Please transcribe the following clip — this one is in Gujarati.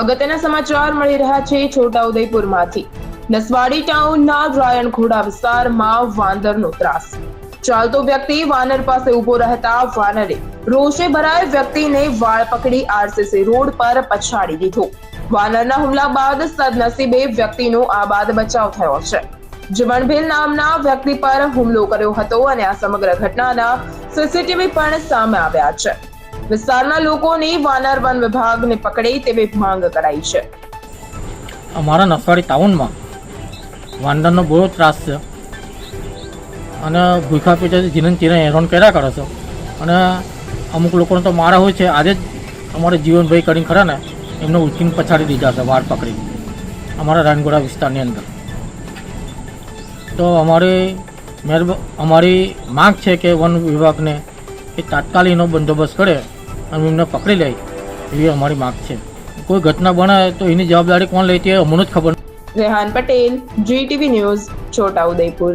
અગત્યના સમાચાર મળી રહ્યા છે છોટાઉદેપુરમાંથી. નસવાડી ટાઉનના રાયણખોડા વિસ્તારમાં વાંદરનો ત્રાસ. ચાલતો વ્યક્તિ વાનર પાસે ઊભો રહેતા વાનરે રોષે ભરાય વ્યક્તિને વાળ પકડી આરસીસી રોડ પર પછાડી દીધો. વાનરના હુમલા બાદ સદનસીબે વ્યક્તિનો આ બાદ બચાવ થયો છે. જીવનભીલ નામના વ્યક્તિ પર હુમલો કર્યો હતો અને આ સમગ્ર ઘટનાના સીસીટીવી પણ સામે આવ્યા છે. વિસ્તારના લોકોની વાનર વન વિભાગને પકડે તેવી માંગ કરાઈ છે. અમારા નસવાડી ટાઉનમાં વાંદરનો બહુ ત્રાસ છે. અને ભૂખા પેટે જીવન ચીરે હેરાન કર્યા કરે છે. અને અમુક લોકોને તો મારા હોય છે, આજે જ અમારે જીવનભાઈ કરીને ખરા ને, એમને ઉચકીને પછાડી દીધા છે, વાળ પકડી. અમારા રાનગોડા વિસ્તારની અંદર. તો અમારી મહેરબા અમારી માંગ છે કે વન વિભાગને એ તાત્કાલિકનો બંદોબસ્ત કરે. અને એમને પકડી લે એવી અમારી માંગ છે. કોઈ ઘટના બને તો એની જવાબદારી કોણ લે તે અમને જ ખબર. Rehan Patel GTV news Chhota Udepur